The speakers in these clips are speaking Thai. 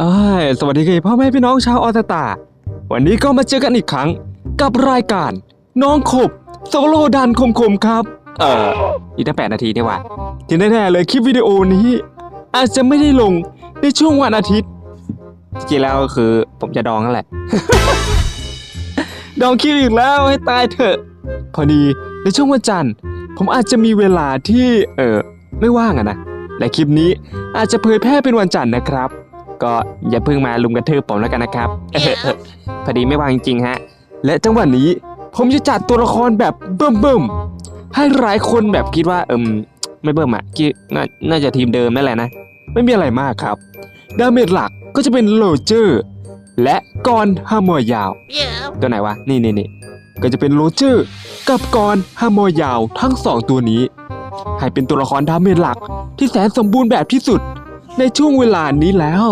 อ้ยสวัสดีครับพ่อแม่พี่น้องชาวออตตา วันนี้ก็มาเจอกันอีกครั้งกับรายการ น้องขบโซโล่ดันคมๆครับ เอ่ออีกตั้งแปดนาทีนี่หว่าที่แน่ๆเลยคลิปวิดีโอนี้ อาจจะไม่ได้ลงในช่วงวันอาทิตย์จริงแล้วคือผมจะดองนั่นแหละ ดองคลิปอีกแล้วให้ตายเถอะ พอดีในช่วงวันจันทร์ ผมอาจจะมีเวลาที่เออไม่ว่างอะนะและคลิปนี้อาจจะเผยแพร่เป็นวันจันทร์นะครับ ก็อย่าเพิ่งมาลุมกันเทืบผมแล้วกันนะครับ พอดีไม่ว่างจริงๆฮะ และจังหวะนี้ผมจะจัดตัวละครแบบเบิ่มเบิ่มๆให้หลายคนแบบคิดว่าเอิมไม่เบิ่มอะคิดนาน่าจะทีมเดิมนั่นแหละนะ ไม่มีอะไรมากครับ ดาเมจหลักก็จะเป็นโรเจอร์ และกอนฮามอยาว ตัวไหนวะ นี่นี่นี่ก็จะเป็นโรเจอร์ กับกอนฮามอยาวทั้งสองตัวนี้ ให้เป็นตัวละครดาเมจหลักที่แสนสมบูรณ์แบบที่สุด ในช่วงเวลานี้แล้ว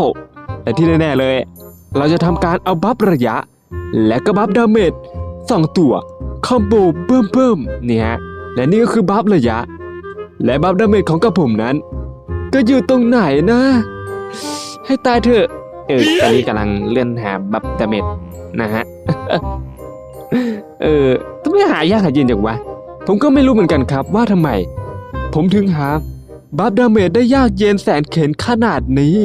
แต่ที่แน่ๆเลย เราจะทำการเอาบัฟระยะ และก็บัฟดาเมจสองตัวคอมโบเบิ่มเบิ่มๆเนี่ยฮะและนี่ก็คือบัฟระยะ และบัฟดาเมจของกระผมนั้น ก็อยู่ตรงไหนนะ ให้ตายเถอะ เออตอนนี้กำลังเลื่อนหาบัฟดาเมจนะฮะ เออทำไมหายากหาเย็นจังวะ ผมก็ไม่รู้เหมือนกันครับว่าทำไม ผมถึงหา บัฟดาเมจได้ยากเย็นแสนเข็นขนาดนี้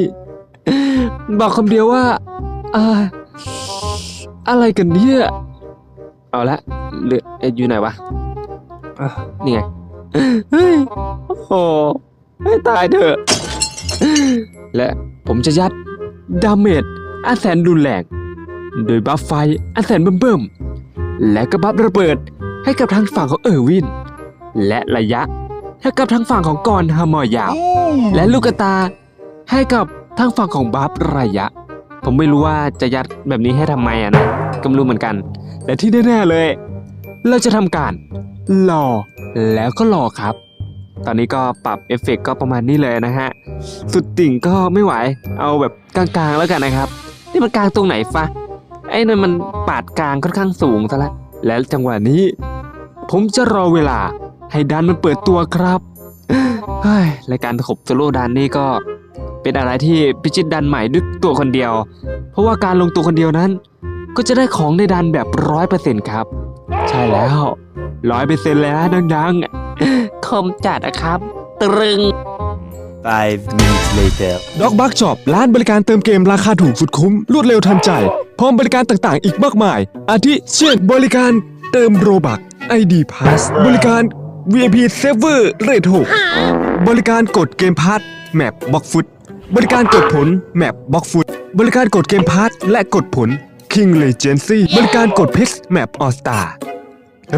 บอกคำเดียวว่าอ่าอะไรกันเนี่ยเอาละเหลืออยู่ไหนวะอะนี่ไงเฮ้ยโอ้โหให้ตายเถอะ และผมจะยัดดาเมจอันแสนรุนแรงโดยบัฟไฟอันแสนเบิ่มๆและก็บัฟระเบิดให้กับทางฝั่งของเออร์วิน และระยะ ให้กับทางฝั่งของกอนฮามอยาวและลูกกระตา ให้กับทางฝั่งของบัฟระยะ ผมไม่รู้ว่าจะยัดแบบนี้ให้ทำไมอะนะก็ไม่รู้เหมือนกันแต่ที่แน่ๆเลย เราจะทำการรอแล้วก็รอครับ ตอนนี้ก็ปรับเอฟเฟกต์ก็ประมาณนี้เลยนะฮะ สุดติ่งก็ไม่ไหว เอาแบบกลางๆแล้วกันนะครับ นี่มันกลางตรงไหนฟะ ไอ้นั่นมันปาดกลางค่อนข้างสูงซะละ และจังหวะนี้ ผมจะรอเวลา ให้ดันมันเปิดตัวครับเฮ้ยรายการตะขบโซโล่ดันนี่ก็เป็นอะไรที่พิชิตดันใหม่ด้วยตัวคนเดียว เพราะว่าการลงตัวคนเดียวนั้น ก็จะได้ของในดันแบบร้อยเปอร์เซ็นต์ครับ ใช่แล้วร้อยเปอร์เซ็นต์เลยนะดังๆคมจัดนะครับ ตรึง Five minutes later. ด็อกบักช็อปร้านบริการเติมเกมราคาถูกสุดคุ้ม รวดเร็วทันใจ พร้อมบริการต่างๆ อีกมากมาย อาทิเช่นบริการเติมโรบัก ID Pass บริการ VIP Server Rate 6บริการกดเกมพาร์ทแมปบ็อกฟุต บริการกดผลแมปบ็อกฟุต บริการกดเกมพาร์ทและกดผล King Legacy บริการกดพชรแมปออสตา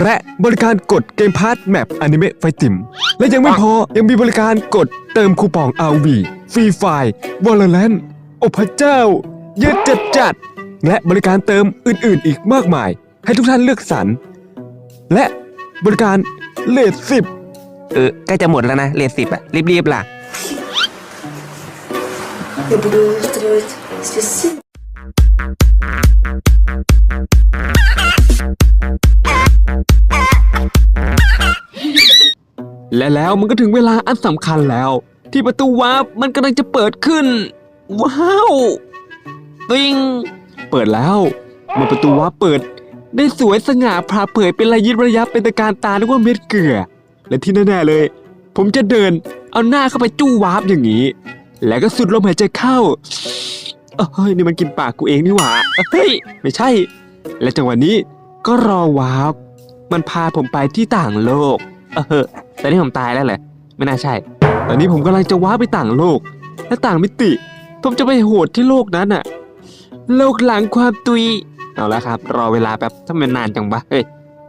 และบริการกดเกมพาร์ทแมปอนิเมะไฟติม และยังไม่พอยังมีบริการกดเติมคูปอง RV ฟรีไฟวอลเลนโอพระเจ้า เยอะจัดจัด และบริการเติมอื่นๆ อีกมากมาย ให้ทุกท่านเลือกสรรและ บริการเลทสิบเออใกล้จะหมดแล้วนะเลทสิบอะรีบๆล่ะ Я буду устраивать здесь сын. และแล้วมันก็ถึงเวลาอันสำคัญแล้ว ที่ประตูวาร์ปมันกำลังจะเปิดขึ้น ว้าวติงเปิดแล้วเมื่อประตูวาร์ปเปิด ได้สวยสง่าพาเผยเป็นระยิบระยับเป็นตะการตานึกว่าเม็ดเกลือ และที่แน่ๆเลย ผมจะเดินเอาหน้าเข้าไปจู้วาร์ปอย่างนี้ แล้วก็สุดลมหายใจเข้าเฮ้ยนี่มันกินปากกูเองนี่หว่าเฮ้ยไม่ใช่ และจังหวะนี้ก็รอวาร์ปมันพาผมไปที่ต่างโลก เออแตอนนี้ผมตายแล้วเหรอไม่น่าใช่ ตอนนี้ผมกำลังจะว้าไปต่างโลก และต่างมิติ ผมจะไปโหดที่โลกนั้นอะโลกหลังความตุย เอาละครับรอเวลาแป๊บถ้ามันนานจังวะเฮ้ย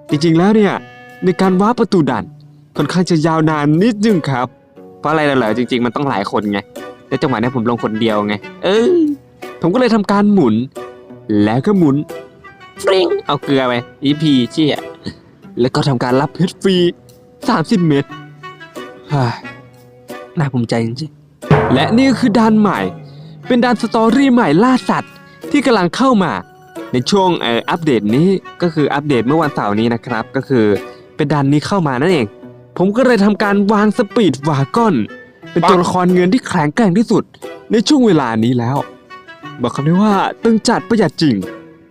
จริงๆแล้วเนี่ยในการว้าประตูดันค่อนข้างจะยาวนานนิดนึงครับ เพราะอะไรล่ะเหรอจริง ๆ มันต้องหลายคนไงและจังหวะนี้ผมลงคนเดียวไง เออผมก็เลยทำการหมุน แล้วก็หมุนฟริงเอาเกลือไปอีพีเชี่ยแล้วก็ทำการรับเพชรฟรี30เม็ดเฮ้ยน่าภูมิใจจริงๆและนี่ก็คือด่านใหม่ เป็นด่านสตอรี่ใหม่ล่าสัตว์ที่กำลังเข้ามา ในช่วงอัปเดตนี้ก็คืออัปเดตเมื่อวันเสาร์นี้นะครับ ก็คือเป็นด่านนี้เข้ามานั่นเอง ผมก็เลยทำการวางสปีดวากอน เป็นตัวละครเงินที่แข็งแกร่งที่สุด ในช่วงเวลานี้แล้ว บอกคำได้ว่าตึงจัดประหยัดจริง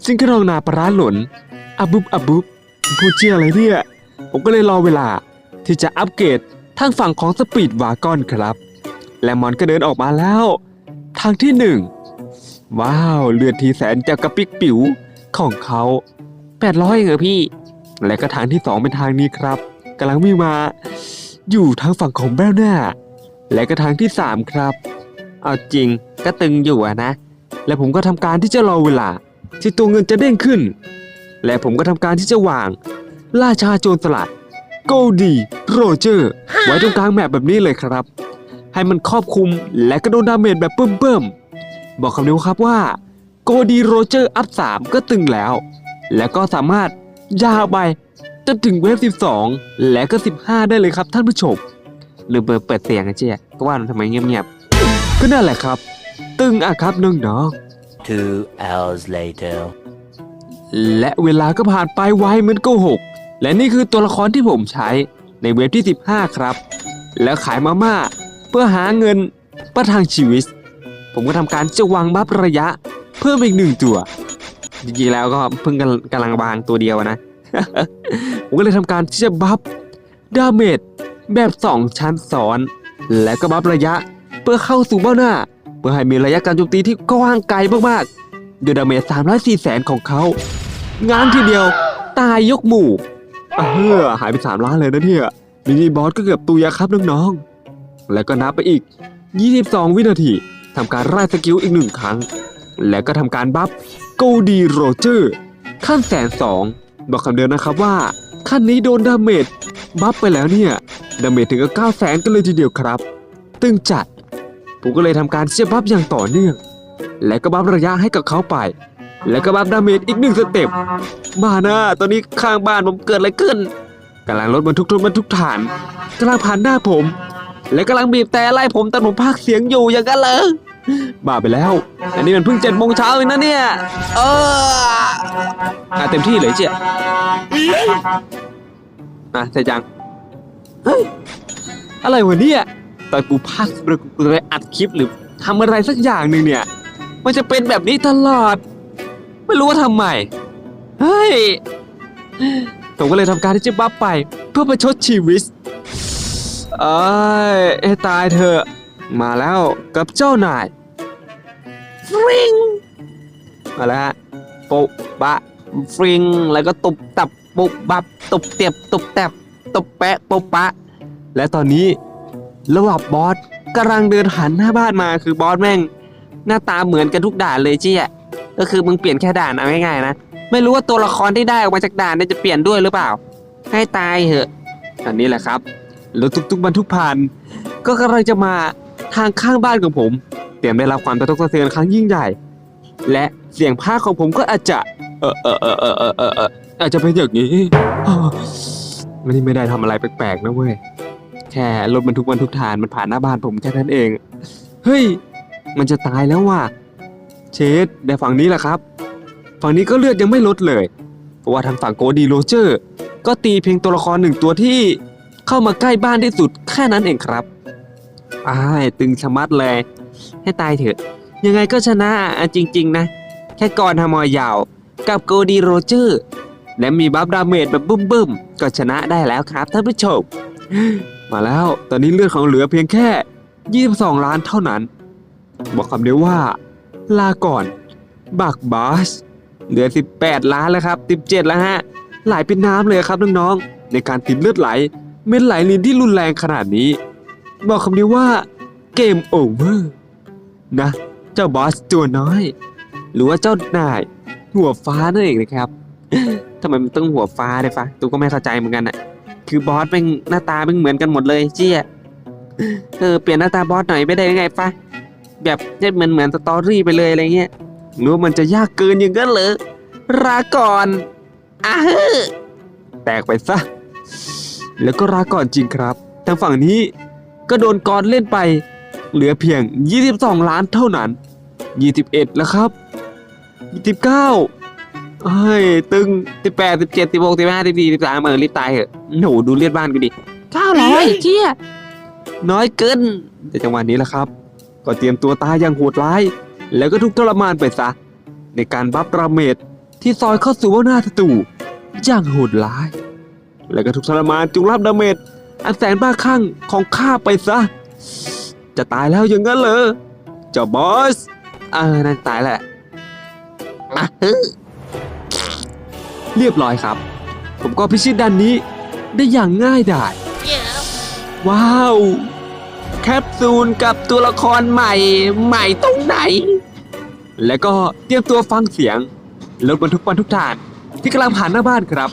ซึ่งก็รองนาปลาร้าหล่นอับบุบอับบุบพูดเชี่ยอะไรเนี่ยผมก็เลยรอเวลาที่จะอัปเกรดทางฝั่งของสปีดวากอนครับ และมอนก็เดินออกมาแล้ว ทางที่หนึ่ง ว้าวเลือดทีแสนจากกระปิกปิ๋วของเขา800เหรอพี่ และก็ทางที่สองเป็นทางนี้ครับกำลังวิ่งมา อยู่ทางฝั่งของแบลหน้า และก็ทางที่สามครับ เอาจริงก็ตึงอยู่อะนะ และผมก็ทำการที่จะรอเวลา ที่ตัวเงินจะเด้งขึ้น และผมก็ทำการที่จะวางราชาโจรสลัดโกดีโรเจอร์ไว้ตรงกลางแมปแบบนี้เลยครับ ให้มันครอบคลุมและก็โดนดาเมจแบบเบิ่มๆ บอกคำเดียวครับว่าโกดีโรเจอร์อัพ 3 ก็ตึงแล้ว และก็สามารถยาวไปจนถึงเวฟ 12 และก็ 15 ได้เลยครับท่านผู้ชมหรือเบอร์เปิดเสียงอะเจ๊ก็ว่ามันทำไมเงียบๆ ก็นั่นแหละครับ ตึงอะครับน้องๆ Two hours later. และเวลาก็ผ่านไปไวเหมือนโกหก และนี่คือตัวละครที่ผมใช้ในเว็บที่ 15 ครับ แล้วขายมาม่าเพื่อหาเงินประทังชีวิต ผมก็ทำการจะวางบัฟระยะ เพิ่มอีกหนึ่งตัวจริงๆแล้วก็เพิ่งกำลังกำลังวางตัวเดียวนะ ผมก็เลยทำการที่จะบัฟดาเมจแบบ 2 ชั้นซ้อน และก็บัฟระยะเพื่อเข้าสู่เบ้าหน้า เพื่อให้มีระยะการโจมตีที่กว้างไกลมากๆด้วยดาเมจ304แสนของเขา งานทีเดียวตายยกหมู่เฮ้อหายไปสามล้านเลยนะเนี่ยมินิบอสก็เกือบตุยอะครับน้องๆแล้วก็นับไปอีก 22 วินาที ทำการไล่สกิลอีกหนึ่งครั้ง แล้วก็ทำการบัฟโกดีโรเจอร์ขั้นแสนสองบอกคำเดียวนะครับว่า ขั้นนี้โดนดาเมจบัฟไปแล้วเนี่ย ดาเมจถึงกับ9แสนกันเลยทีเดียวครับ ตึงจัด ผมก็เลยทำการเชียร์บัฟอย่างต่อเนื่อง และก็บัฟระยะให้กับเขาไป แล้วก็บัฟดาเมจอีกหนึ่งสเต็ปมานะตอนนี้ข้างบ้านผมเกิดอะไรขึ้นกำลังรถบรรทุกทุกบรรทุกฐานกำลังผ่านหน้าผม และกำลังบีบแต่ไล่ผมแต่ผมพากเสียงอยู่อย่างนั้นเลย บ้าไปแล้ว อันนี้มันเพิ่งเจ็ดโมงเช้าเองนะเนี่ย เอออะเต็มที่เลยเจ๊อะใส่จัง เฮ้ย อะไรวะเนี่ยตอนกูพักหรือกูไปอัดคลิปหรือทำอะไรสักอย่างหนึ่งเนี่ย มันจะเป็นแบบนี้ตลอด ไม่รู้ว่าทำไม เฮ้ย ผมก็เลยทำการที่จะบัฟไป เพื่อประชดชีวิตเอ้ยตายเถอะ มาแล้วกับเจ้านายฟริงมาแล้วฮะปุบะฟริงแล้วก็ตุบตับปุบบับตุบเตียบตุบแตบตุบแปะปุบปะ และตอนนี้ระหว่างบอสกำลังเดินหันหน้าบ้านมาคือบอสแม่ง หน้าตาเหมือนกันทุกด่านเลยเจี้ยก็คือมึงเปลี่ยนแค่ด่านเอาง่ายๆนะไม่รู้ว่าตัวละครที่ได้ออกมาจากด่านเนี่ยจะเปลี่ยนด้วยหรือเปล่า ให้ตายเหอะอันนี้แหละครับรถทุกๆบรรทุกผ่าน ก็กำลังจะมา ทางข้างบ้านของผม เตรียมได้รับความกระทบกระเทือนครั้งยิ่งใหญ่ และเสียงพากของผมก็อาจจะ เออเออเออเออเออเออเอออาจจะเป็นอย่างนี้ไม่ได้ไม่ได้ทำอะไรแปลกๆนะเว้ยแค่รถบรรทุกบรรทุกฐานมันผ่านหน้าบ้านผมแค่นั้นเอง เฮ้ย มันจะตายแล้วว่ะเชดแต่ฝั่งนี้แหละครับ ฝั่งนี้ก็เลือดยังไม่ลดเลย เพราะว่าทางฝั่งโกดีโรเจอร์ ก็ตีเพียงตัวละครหนึ่งตัวที่เข้ามาใกล้บ้านที่สุดแค่นั้นเองครับ อ้ายตึงชะมัดเลย ให้ตายเถอะ ยังไงก็ชนะอะจริง ๆ นะ แค่กรทำมอยาว กับโกดีโรเจอร์ และมีบัฟดาเมจแบบบึ้มๆ ก็ชนะได้แล้วครับท่านผู้ชม มาแล้วตอนนี้เลือดของเหลือเพียงแค่ 22 ล้านเท่านั้น บอกคำเดียวว่า ลาก่อน บักบาส เหลือ 18 ล้านแล้วครับ 17 แล้วฮะ ไหลเป็นน้ำเลยครับน้องๆในการติดเลือดไหล เม็ดไหลลินที่รุนแรงขนาดนี้ บอกคำเดียวว่าเกมโอเวอร์นะ เจ้าบอสตัวน้อย หรือว่าเจ้านาย หัวฟ้านั่นเองนะครับทำไมมันต้องหัวฟ้าเลยฟ้าตูก็ไม่เข้าใจเหมือนกันอะคือบอสเป็นหน้าตาเป็นเหมือนกันหมดเลยเจี้ยเออเปลี่ยนหน้าตาบอสหน่อยไม่ได้ยังไงฟ้าแบบจะเหมือนเหมือนสตอรี่ไปเลยอะไรเงี้ยหรือว่ามันจะยากเกินอย่างนั้นเหรอลาก่อนอะเฮ้อแตกไปซะแล้วก็ลาก่อนจริงครับทางฝั่งนี้ ก็โดนกอนเล่นไป เหลือเพียง 22 ล้านเท่านั้น 21 แล้วครับ 29เฮ้ย ตึง 18 17 16 15 14 13เออรีบตายเหอะโหดูเลือดบ้านกูดิ900เจี๊ยน้อยเกินแต่จังหวะนี้แหละครับ ก็เตรียมตัวตายอย่างโหดร้าย แล้วก็ทุกข์ทรมานไปซะ ในการบัฟราเมดที่ซอยเข้าสู่ว่าหน้าศัตรูอย่างโหดร้าย แล้วก็ทุกข์ทรมานจงรับดาเมจ อันแสนบ้าคลั่งของข้าไปซะ จะตายแล้วอย่างนั้นเหรอเจ้าบอส เออนั่นตายแหละมาเฮ้เรียบร้อยครับ ผมก็พิชิตดันนี้ได้อย่างง่ายดาย ว้าว แคปซูลกับตัวละครใหม่ใหม่ตรงไหน แล้วก็เตรียมตัวฟังเสียงรถบรรทุกบรรทุกฐาน ที่กำลังผ่านหน้าบ้านครับ